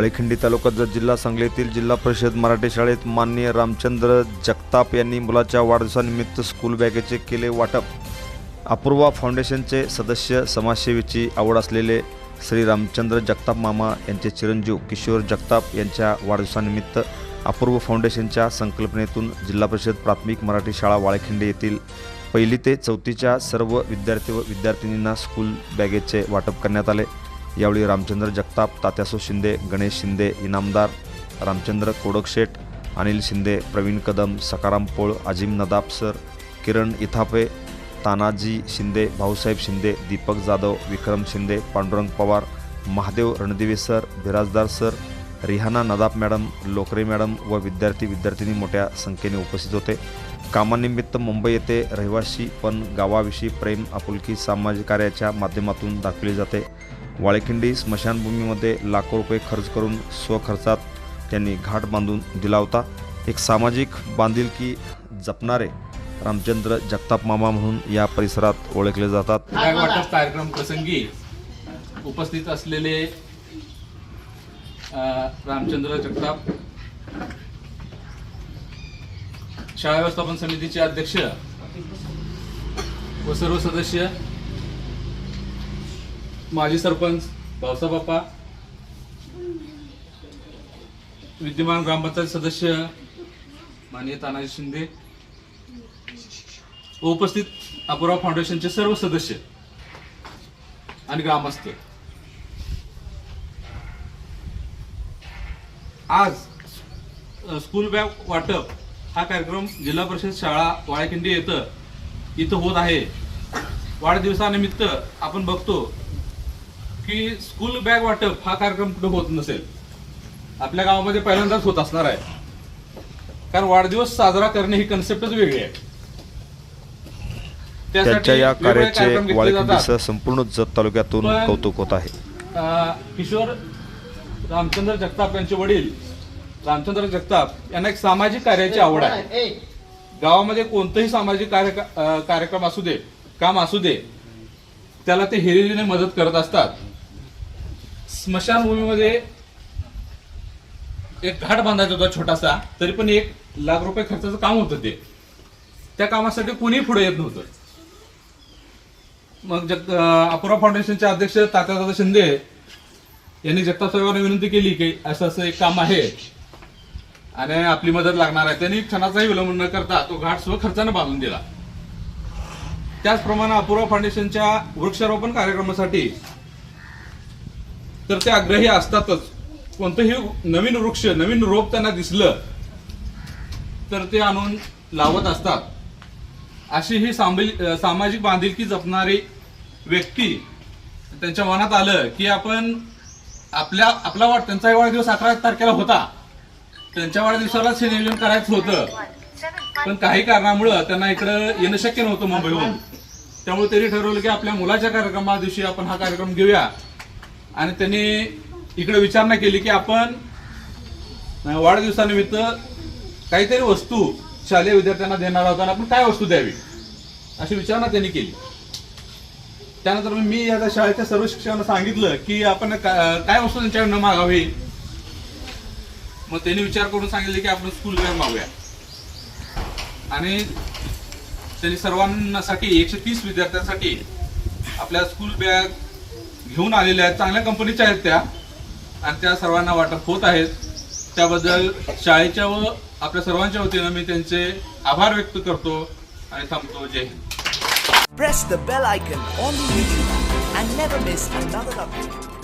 वाळेखिंडी तालुका जत जिल्हा सांगलीतील जिल्हा परिषद मराठी शाळेत माननीय रामचंद्र जगताप यांनी मुलाच्या वाढदिवसानिमित्त स्कूल बॅगेचे केले वाटप. अपूर्वा फाउंडेशनचे सदस्य समाजसेवेची आवड असलेले श्री रामचंद्र जगताप मामा यांचे चिरंजीव किशोर जगताप यांच्या वाढदिवसानिमित्त अपूर्व फाउंडेशनच्या संकल्पनेतून जिल्हा परिषद प्राथमिक मराठी शाळा वाळेखिंडी येथील पहिली ते चौथीच्या सर्व विद्यार्थी व विद्यार्थिनींना स्कूल बॅगेचे वाटप करण्यात आले. यावेळी Ramchandra Jagtap Tatyaso Shinde Ganesh Shinde Inamdar Ramchandra Kodakseth Anil Shinde Pravin Kadam Sakaram Pol Ajim Nadab sir Kiran Ithape Tanaji Shinde Bhausaheb Shinde Deepak Jadhav Vikram Shinde Pandurang Pawar Mahadev Randive sir Birajdar sir Rihana Nadab madam Lokare madam व विद्यार्थी विद्यार्थिनी मोठ्या संख्येने उपस्थित होते. कामानिमित्त मुंबई येथे रहिवासी पण गावाविषयी प्रेम आपुलकी सामाजिक कार्याच्या माध्यमातून दाखवली जाते. वाळेखिंडी स्मशानभूमीमध्ये लाखो रुपये खर्च करून स्वखर्चात त्यांनी घाट बांधून दिला होता. एक सामाजिक बांधिलकी जपणारे रामचंद्र जगताप मामा म्हणून या परिसरात ओळखले जातात. बॅग कार्यक्रम प्रसंगी उपस्थित असलेले रामचंद्र जगताप शाळा व्यवस्थापन समितीचे अध्यक्ष व सर्व सदस्य माजी सरपंच भावसाबाप्पा विद्यमान ग्रामपंचायत सदस्य माननीय तानाजी शिंदे व उपस्थित अपूर्वा फाउंडेशनचे सर्व सदस्य आणि ग्रामस्थ. आज स्कूल बॅग वाटप हा कार्यक्रम जिल्हा परिषद शाळा वाळ्याखिंडी येतं इथं होत आहे. वाढदिवसानिमित्त आपण बघतो की स्कूल बॅग वाटप हा कार्यक्रम कुठं होत नसेल? आपल्या गावामध्ये पहिल्यांदाच होत असणार आहे. कारण वाढदिवस साजरा करणे ही कन्सेप्टच वेगळी आहे. त्यासाठी त्यांच्या या कार्याचे संपूर्ण जत तालुक्यातून कौतुक होत आहे. किशोर रामचंद्र जगताप यांचे वडील रामचंद्र जगताप यांना एक सामाजिक कार्याची आवड आहे. गावामध्ये कोणतंही सामाजिक कार्य कार्यक्रम असू दे काम असू दे त्याला ते हिरिरीने मदत करत असतात. स्मशानभूमीमध्ये एक घाट बांधायचा होता छोटासा तरी पण एक लाख रुपये खर्चाचं काम होतं ते. त्या कामासाठी कोणीही पुढे येत नव्हतं. मग जग अपुरा फाउंडेशनचे अध्यक्ष तात्यादादा शिंदे यांनी जगताप साहेबांना विनंती केली की असं असं एक काम आहे आणि आपली मदत लागणार आहे. त्यांनी क्षणाचाही विलंब न करता तो घाट स्व खर्चाने बांधून दिला. त्याचप्रमाणे अपुरा फाउंडेशनच्या वृक्षारोपण कार्यक्रमासाठी तर ते आग्रही असतातच. कोणतंही नवीन वृक्ष नवीन रोप त्यांना दिसलं तर ते आणून लावत असतात. अशी ही सामाजिक सामाजिक बांधिलकी जपणारी व्यक्ती त्यांच्या मनात आलं की आपण आपल्या आपला वाढ त्यांचाही वाढदिवस अकरा तारखेला होता. त्यांच्या वाढदिवसालाच हे नियोजन करायचं होतं. पण काही कारणामुळं त्यांना इकडं येणं शक्य नव्हतं मुंबईहून. त्यामुळे त्यांनी ठरवलं की आपल्या मुलाच्या कार्यक्रमा दिवशी आपण हा कार्यक्रम घेऊया. आणि त्यांनी इकडे विचारणा केली की आपण वाढदिवसानिमित्त काहीतरी वस्तू शालेय विद्यार्थ्यांना देणार आहोत आणि आपण काय वस्तू द्यावी अशी विचारणा त्यांनी केली. त्यानंतर मग मी या शाळेच्या सर्व शिक्षकांना सांगितलं की आपण काय वस्तू त्यांच्याकडनं मागावी मग त्यांनी विचार करून सांगितले की आपण स्कूल बॅग मागूया. आणि त्यांनी सर्वांसाठी एकशे तीस विद्यार्थ्यांसाठी आपल्या स्कूल बॅग घेऊन आलेल्या आहेत. चांगल्या कंपनीच्या आहेत त्या. आणि त्या सर्वांना वाटप होत आहेत. त्याबद्दल शाळेच्या व आपल्या सर्वांच्या वतीनं मी त्यांचे आभार व्यक्त करतो आणि थांबतो. जय Hind. Press the bell icon on the YouTube and never miss another update.